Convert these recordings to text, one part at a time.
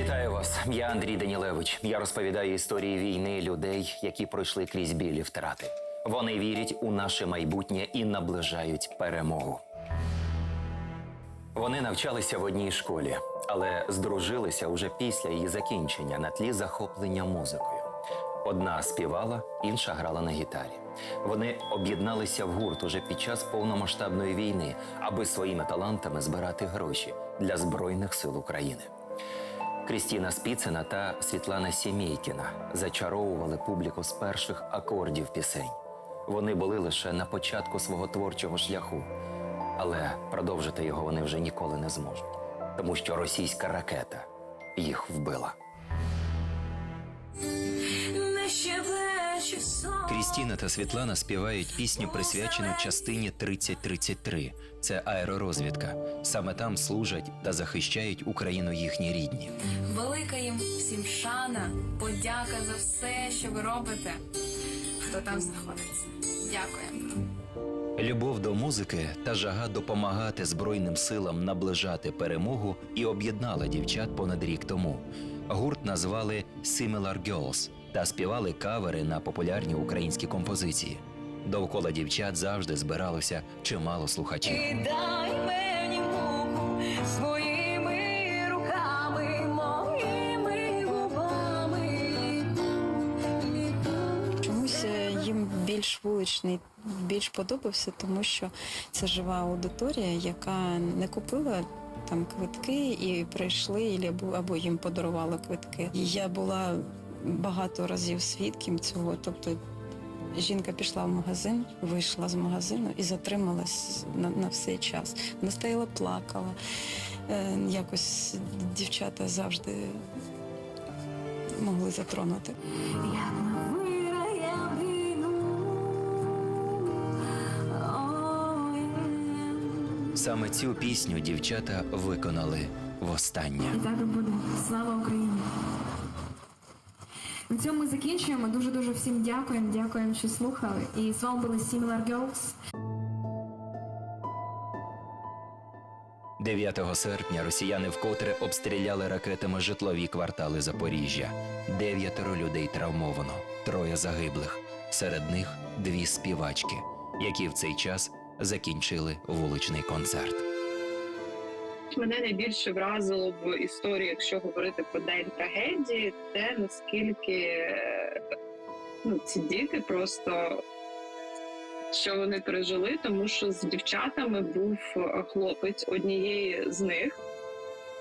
Вітаю вас. Я Андрій Данілевич. Я розповідаю історії війни людей, які пройшли крізь білі втрати. Вони вірять у наше майбутнє і наближають перемогу. Вони навчалися в одній школі, але здружилися уже після її закінчення на тлі захоплення музикою. Одна співала, інша грала на гітарі. Вони об'єдналися в гурт уже під час повномасштабної війни, аби своїми талантами збирати гроші для Збройних сил України. Крістіна Спіцина та Світлана Сімейкіна зачаровували публіку з перших акордів пісень. Вони були лише на початку свого творчого шляху, але продовжити його вони вже ніколи не зможуть, тому що російська ракета їх вбила. Крістіна та Світлана співають пісню, присвячену частині 3033. Це аеророзвідка. Саме там служать та захищають Україну їхні рідні. Велика їм всім шана, подяка за все, що ви робите. Хто там знаходиться? Дякуємо. Любов до музики та жага допомагати Збройним силам наближати перемогу і об'єднала дівчат понад рік тому. Гурт назвали Similar Girls та співали кавери на популярні українські композиції. Довкола дівчат завжди збиралося чимало слухачів. І дай мені муку своїми руками, моїми губами. Чомусь е, їм більш вуличний більш подобався, тому що це жива аудиторія, яка не купила там квитки і прийшли, або їм подарували квитки. І я була багато разів свідком цього. Тобто жінка пішла в магазин, вийшла з магазину і затрималась на, на все час. Вона стояла, плакала. Е, якось дівчата завжди могли затронути. Саме цю пісню дівчата виконали востаннє. І так і буде. Слава Україні! На цьому ми закінчуємо. Дуже дуже всім дякуємо. Дякуємо, що слухали. І з вами були Similar Girls. 9 серпня росіяни вкотре обстріляли ракетами житлові квартали Запоріжжя. Дев'ятеро людей травмовано, троє загиблих. Серед них дві співачки, які в цей час закінчили вуличний концерт. Мене найбільше вразило в історії, якщо говорити про день трагедії, те наскільки ну, ці діти просто що вони пережили, тому що з дівчатами був е, хлопець однієї з них.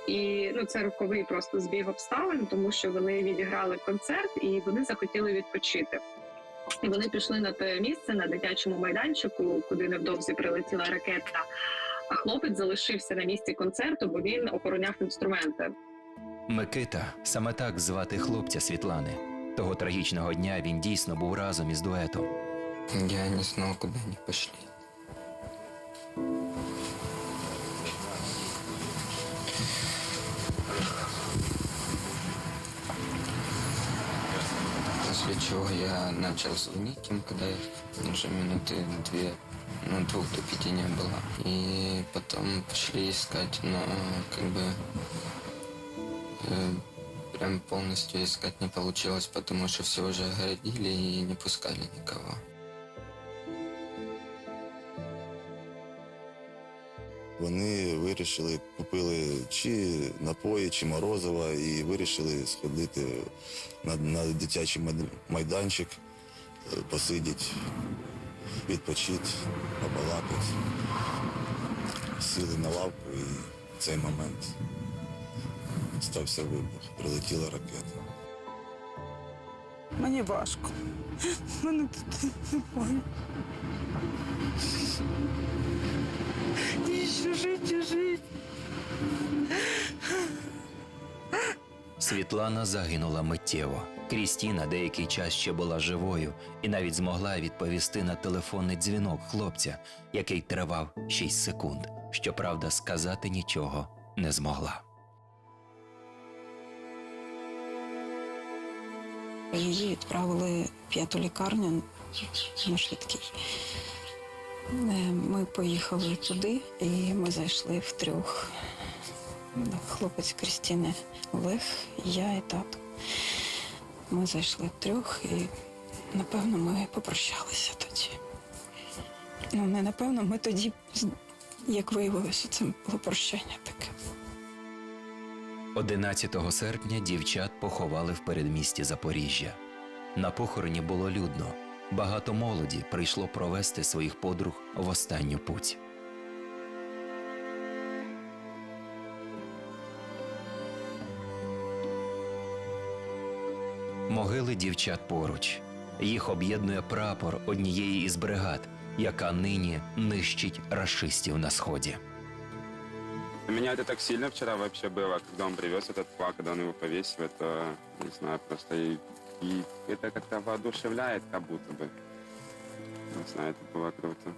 І ну, це роковий просто збіг обставин, тому що вони відіграли концерт і вони захотіли відпочити. І вони пішли на те місце на дитячому майданчику, куди невдовзі прилетіла ракета. А хлопець залишився на місці концерту, бо він охороняв інструменти. Микита саме так звати хлопця Світлани. Того трагічного дня він дійсно був разом із дуетом. Я не знал, куда они пошли. После чего я начал звонить им, когда уже минуты две, ну, двух до пяти не было. И потом пошли искать, но как бы э, прям полностью искать не получилось, потому что все уже огородили и не пускали никого. Вони вирішили, купили чи напої, чи морозива, і вирішили сходити на, на дитячий майданчик, е, посидіти, відпочити, побалакати. Сіли на лавку і в цей момент стався вибух. Прилетіла ракета. Мені важко. Мене тут немає. Світлана загинула миттєво. Крістіна деякий час ще була живою і навіть змогла відповісти на телефонний дзвінок хлопця, який тривав 6 секунд. Щоправда, сказати нічого не змогла. Її відправили в п'яту лікарню на швидкій. Е, Ми поїхали туди, і ми зайшли в трьох хлопець Крістіни Олег, я і тато. Ми зайшли трьох і напевно ми попрощалися тоді. Ну, не напевно, ми тоді, як виявилося, це було прощання таке. 11 серпня дівчат поховали в передмісті Запоріжжя. На похороні було людно. Багато молоді прийшло провести своїх подруг в останню путь. Могили дівчат поруч. Їх об'єднує прапор однієї із бригад, яка нині нищить рашистів на сході. Для меня это так сильно вчера вообще было, когда он привез этот флаг, когда он его повесил, это, не знаю, просто и, и это как-то воодушевляет, как будто бы. Не знаю, это было круто.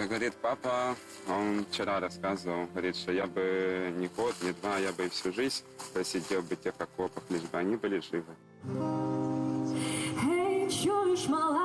Как говорит папа, он вчера рассказывал, говорит, что я бы не год, не два, я бы и всю жизнь просидел бы тех окопах, лишь бы они были живы. Гей, чуєш, мала,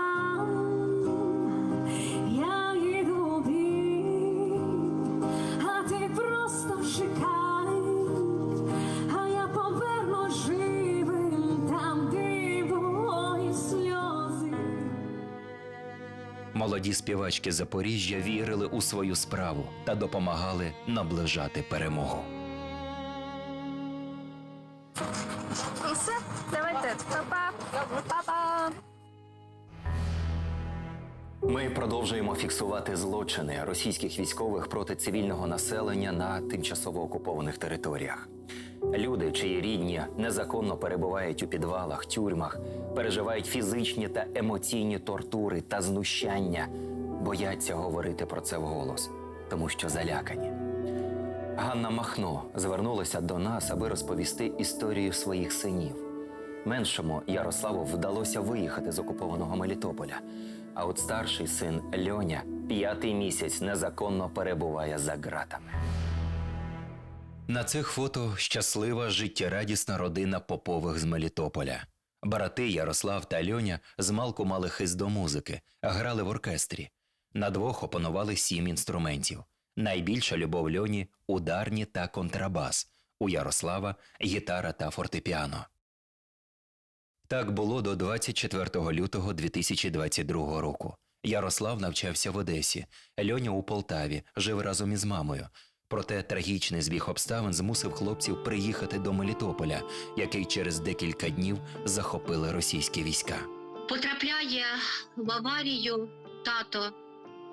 Молоді співачки Запоріжжя вірили у свою справу та допомагали наближати перемогу. І все, давайте, па-па, па-па. Ми продовжуємо фіксувати злочини російських військових проти цивільного населення на тимчасово окупованих територіях. Люди, чиї рідні незаконно перебувають у підвалах, тюрмах, переживають фізичні та емоційні тортури та знущання, бояться говорити про це вголос, тому що залякані. Ганна Махно звернулася до нас, аби розповісти історію своїх синів. Меншому Ярославу вдалося виїхати з окупованого Мелітополя. А от старший син Льоня п'ятий місяць незаконно перебуває за ґратами. На цих фото щаслива життєрадісна родина Попових з Мелітополя. Брати Ярослав та Льоня змалку мали хист до музики, грали в оркестрі. На двох опанували сім інструментів. Найбільша любов Льоні ударні та контрабас. У Ярослава гітара та фортепіано. Так було до 24 лютого 2022 року. Ярослав навчався в Одесі, Льоня у Полтаві, жив разом із мамою. Проте трагічний збіг обставин змусив хлопців приїхати до Мелітополя, який через декілька днів захопили російські війська. потрапляє в аварію тато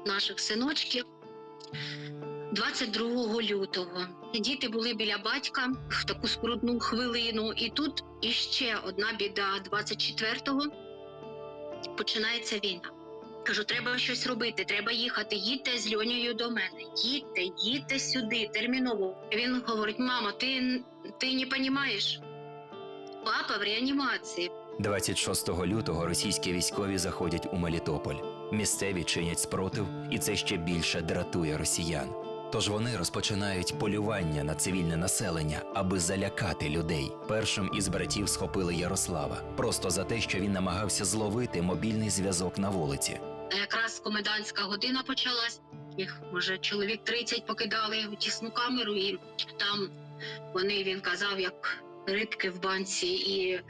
наших синочків 22 лютого. Діти були біля батька в таку скрутну хвилину, і тут іще одна біда. 24-го починається війна. Кажу, треба щось робити, треба їхати. Їдьте з Льонею до мене. Їдьте, їдьте сюди, терміново. Він говорить: мама, ти, ти не розумієш? Папа в реанімації. 26 лютого російські військові заходять у Мелітополь. Місцеві чинять спротив, і це ще більше дратує росіян. Тож вони розпочинають полювання на цивільне населення, аби залякати людей. Першим із братів схопили Ярослава просто за те, що він намагався зловити мобільний зв'язок на вулиці. Якраз комендантська година почалась. Їх може чоловік 30 покидали у тісну камеру, і там вони він казав, як рибки в банці, і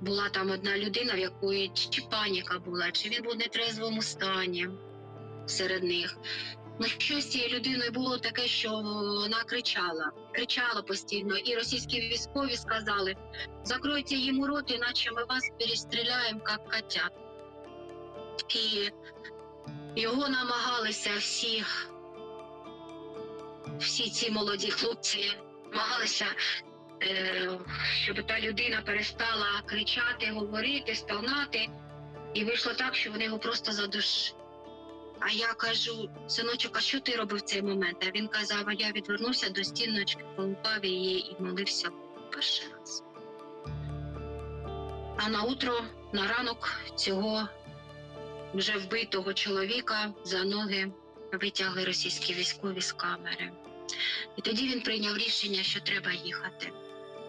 була там одна людина, в якої чи паніка була, чи він був в нетрезвому стані серед них. Ну, щось цією людиною було таке, що вона кричала, кричала постійно. І російські військові сказали: закройте йому рот, іначе ми вас перестріляємо, як котят. І його намагалися всі, всі ці молоді хлопці намагалися, е, щоб та людина перестала кричати, говорити, стогнати. І вийшло так, що вони його просто задушили. А я кажу, синочок, а що ти робив в цей момент? А він казав, а я відвернувся до стіночки, полупав її і молився перший раз. А на утро, на ранок цього вже вбитого чоловіка за ноги витягли російські військові з камери. І тоді він прийняв рішення, що треба їхати.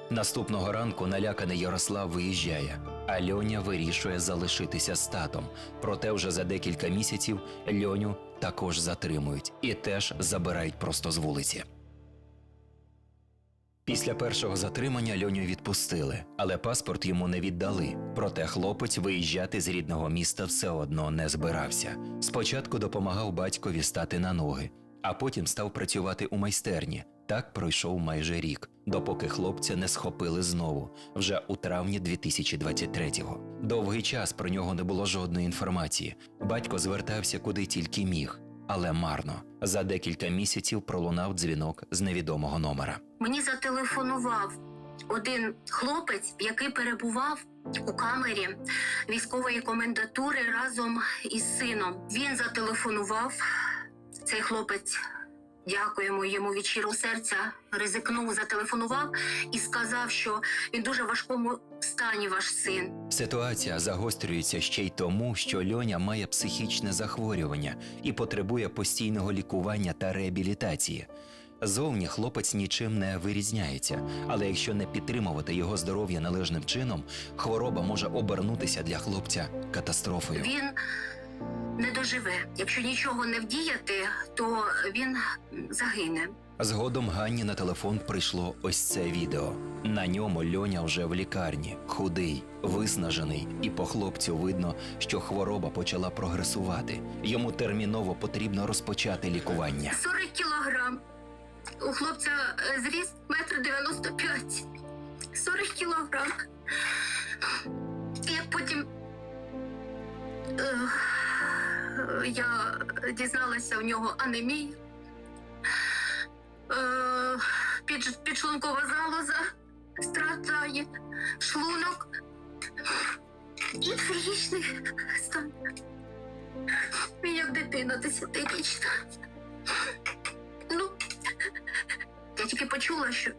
Наступного ранку наляканий Ярослав виїжджає, а Льоня вирішує залишитися з татом. Проте вже за декілька місяців Льоню також затримують і теж забирають просто з вулиці. Після першого затримання Льоню відпустили, але паспорт йому не віддали. Проте хлопець виїжджати з рідного міста все одно не збирався. Спочатку допомагав батькові стати на ноги, а потім став працювати у майстерні. Так пройшов майже рік, допоки хлопця не схопили знову, вже у травні 2023-го. Довгий час про нього не було жодної інформації. Батько звертався куди тільки міг, але марно. За декілька місяців пролунав дзвінок з невідомого номера. Мені зателефонував один хлопець, який перебував у камері військової комендатури разом із сином. Він зателефонував. Цей хлопець, дякуємо йому від щирого серця, ризикнув, зателефонував і сказав, що він дуже важкому стані ваш син. Ситуація загострюється ще й тому, що Льоня має психічне захворювання і потребує постійного лікування та реабілітації. Зовні хлопець нічим не вирізняється, але якщо не підтримувати його здоров'я належним чином, хвороба може обернутися для хлопця катастрофою. Він не доживе. Якщо нічого не вдіяти, то він загине. Згодом Ганні на телефон прийшло ось це відео. На ньому Льоня вже в лікарні, худий, виснажений, і по хлопцю видно, що хвороба почала прогресувати. Йому терміново потрібно розпочати лікування. 40 кілограм. У хлопця е, зріст метр дев'яносто я дізналася в нього анемія, е, під, підшлункова залоза страждає, шлунок і психічний стан. Він як дитина десятирічна. Ну, я тільки почула, що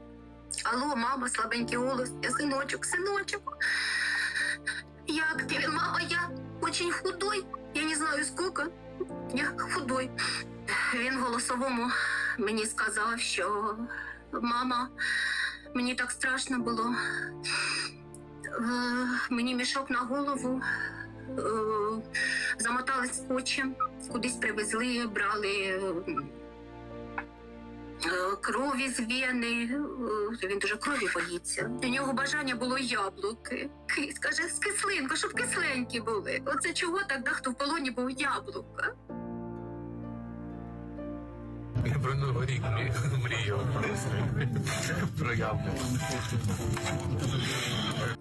алло, мама, слабенький голос, я синочок, синочок. Як ти? Мама, я очень худой. Я не знаю сколько, Я худой. Він голосовому мені сказав, що мама, мені так страшно було. Мені мішок на голову. е, Замотали скотчем, кудись привезли, брали крові з вени. е, Він дуже крові боїться. У нього бажання було яблуки. Кис, каже, з кислинку, щоб кисленькі були. Оце чого так хто в полоні був яблука. Я про новий рік мрі- мріяв про яблуко.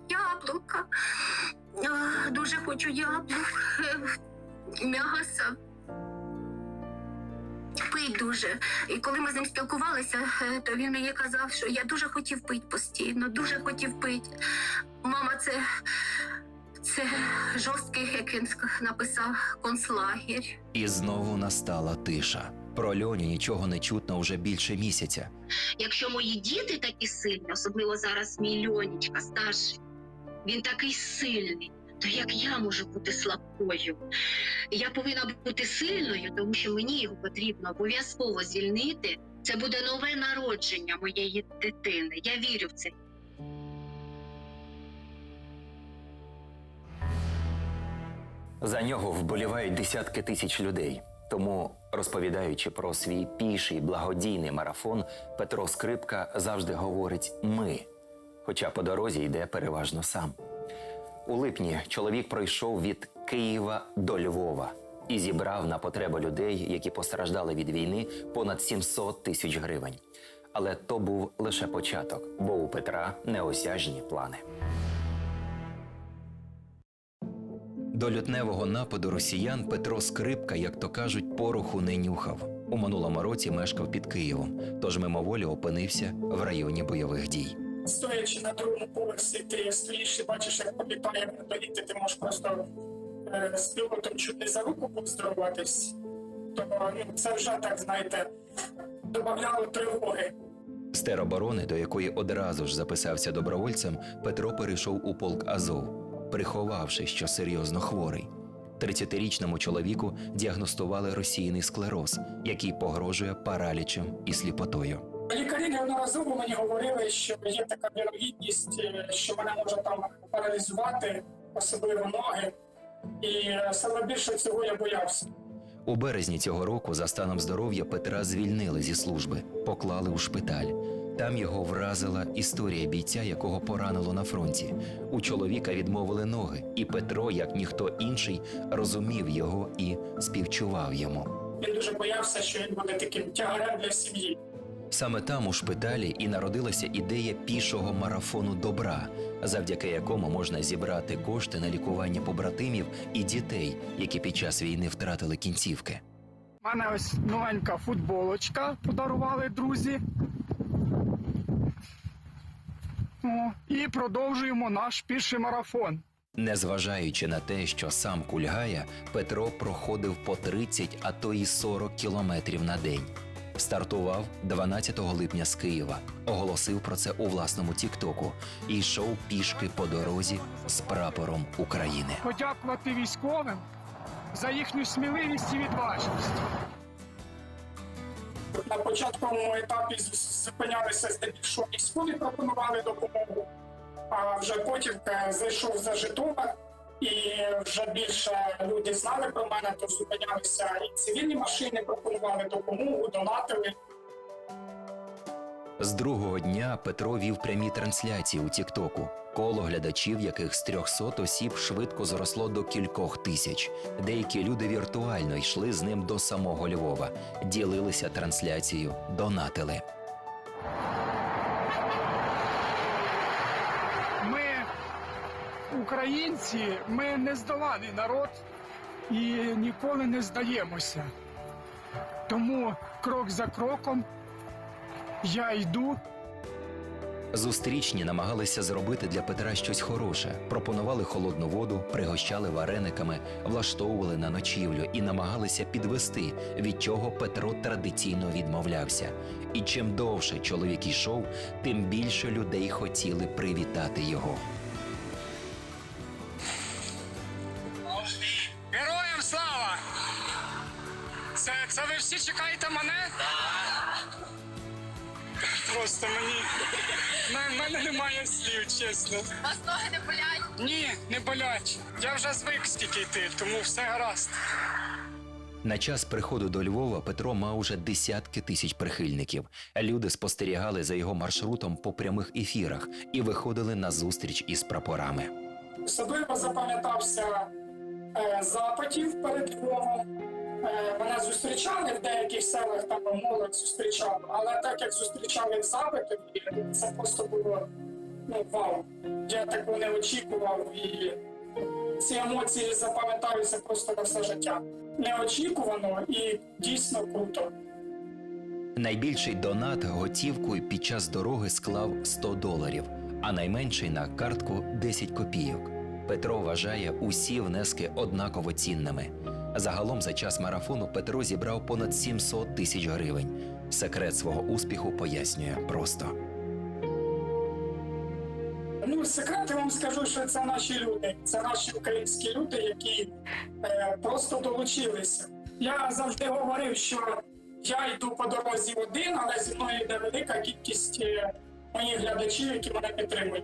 Яблука. Дуже хочу яблук, е, м'яса. Пить дуже. І коли ми з ним спілкувалися, е, то він мені казав, що я дуже хотів пити постійно, дуже хотів пити. Мама, це, це жорсткий, як він написав, концлагер. І знову настала тиша. Про Льоню нічого не чутно вже більше місяця. Якщо мої діти такі сильні, особливо зараз мій Льонічка старший, він такий сильний, то як я можу бути слабкою? Я повинна бути сильною, тому що мені його потрібно обов'язково звільнити. Це буде нове народження моєї дитини. Я вірю в це. За нього вболівають десятки тисяч людей. Тому, розповідаючи про свій піший благодійний марафон, Петро Скрипка завжди говорить ми, хоча по дорозі йде переважно сам. У липні чоловік пройшов від Києва до Львова і зібрав на потреби людей, які постраждали від війни, понад 700 тисяч гривень. Але то був лише початок, бо у Петра неосяжні плани. До лютневого нападу росіян Петро Скрипка, як то кажуть, пороху не нюхав. У минулому році мешкав під Києвом, тож мимоволі опинився в районі бойових дій. Стоячи на другому поверсі, ти стоїш і бачиш, як політає вертоліт, і ти можеш просто е, з пілотом чуть за руку поздороватись. То ну, це вже так, знаєте, додавало тривоги. З тероборони, до якої одразу ж записався добровольцем, Петро перейшов у полк Азов, приховавши, що серйозно хворий. 30-річному чоловіку діагностували російний склероз, який погрожує паралічем і сліпотою. Лікарі неодноразово мені говорили, що є така вірогідність, е, що мене може там паралізувати, особливо ноги. І е, саме більше цього я боявся. У березні цього року за станом здоров'я Петра звільнили зі служби, поклали у шпиталь. Там його вразила історія бійця, якого поранило на фронті. У чоловіка відмовили ноги, і Петро, як ніхто інший, розумів його і співчував йому. Він дуже боявся, що він буде таким тягарем для сім'ї. Саме там, у шпиталі, і народилася ідея пішого марафону добра, завдяки якому можна зібрати кошти на лікування побратимів і дітей, які під час війни втратили кінцівки. У мене ось новенька футболочка подарували друзі. О, і продовжуємо наш піший марафон. Незважаючи на те, що сам кульгає, Петро проходив по 30, а то й 40 кілометрів на день. Стартував 12 липня з Києва, оголосив про це у власному Тіктоку і йшов пішки по дорозі з прапором України. Подякувати військовим за їхню сміливість і відважність. На початковому етапі з- зупинялися здебільшого військові, пропонували допомогу, а вже потім е, зайшов за Житомир, і вже більше люди знали про мене, то зупинялися і цивільні машини, пропонували допомогу, донатили. З другого дня Петро вів прямі трансляції у Тіктоку. Коло глядачів, яких з 300 осіб швидко зросло до кількох тисяч. Деякі люди віртуально йшли з ним до самого Львова, ділилися трансляцією, донатили. Ми, українці, ми не здоланий народ і ніколи не здаємося. Тому крок за кроком я йду. Зустрічні намагалися зробити для Петра щось хороше, пропонували холодну воду, пригощали варениками, влаштовували на ночівлю і намагалися підвести, від чого Петро традиційно відмовлявся. І чим довше чоловік йшов, тим більше людей хотіли привітати його. Чекаєте мене? Просто мені. На мене немає слів, чесно. Вас ноги не болять? Ні, не болять. Я вже звик стільки йти, тому все гаразд. На час приходу до Львова Петро мав уже десятки тисяч прихильників. Люди спостерігали за його маршрутом по прямих ефірах і виходили на зустріч із прапорами. Особливо запам'ятався е, запитів перед Львовом. Е, мене зустрічали в деяких селах, там молодь зустрічала, але так як зустрічали в запитові, це просто було ну, вау. Я такого не очікував і ці емоції запам'ятаються просто на все життя. Неочікувано і дійсно круто. Найбільший донат готівкою під час дороги склав 100 доларів, а найменший на картку 10 копійок. Петро вважає усі внески однаково цінними. Загалом за час марафону Петро зібрав понад 700 тисяч гривень. Секрет свого успіху пояснює просто. Ну, секрет я вам скажу, що це наші люди, це наші українські люди, які е, просто долучилися. Я завжди говорив, що я йду по дорозі один, але зі мною йде велика кількість е, моїх глядачів, які мене підтримують.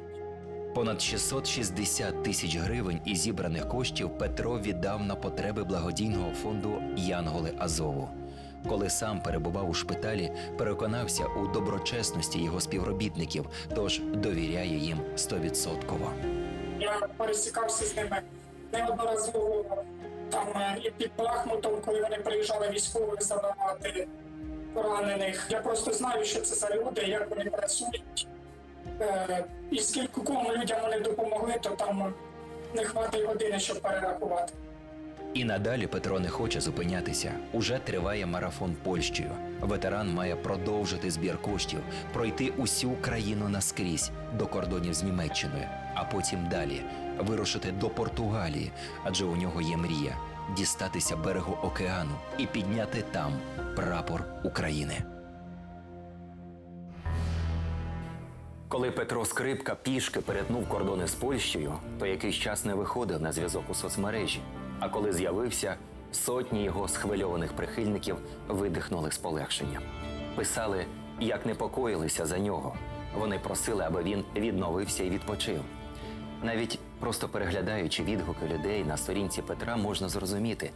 Понад 660 тисяч гривень із зібраних коштів Петро віддав на потреби благодійного фонду Янголи Азову. Коли сам перебував у шпиталі, переконався у доброчесності його співробітників, тож довіряє їм стовідсотково. Я пересікався з ними неодноразово там е, і під Бахмутом, коли вони приїжджали військових забирати поранених. Я просто знаю, що це за люди, як вони працюють. Е, І скільки кому людям вони допомогли, то там не хватить години, щоб перерахувати. І надалі Петро не хоче зупинятися. Уже триває марафон Польщею. Ветеран має продовжити збір коштів, пройти усю країну наскрізь до кордонів з Німеччиною, а потім далі вирушити до Португалії, адже у нього є мрія дістатися берегу океану і підняти там прапор України. Коли Петро Скрипка пішки перетнув кордони з Польщею, то якийсь час не виходив на зв'язок у соцмережі. А коли з'явився, сотні його схвильованих прихильників видихнули з полегшенням. Писали, як непокоїлися за нього. Вони просили, аби він відновився і відпочив. Навіть просто переглядаючи відгуки людей на сторінці Петра, можна зрозуміти,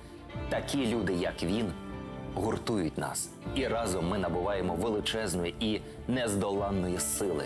такі люди, як він, гуртують нас, і разом ми набуваємо величезної і нездоланної сили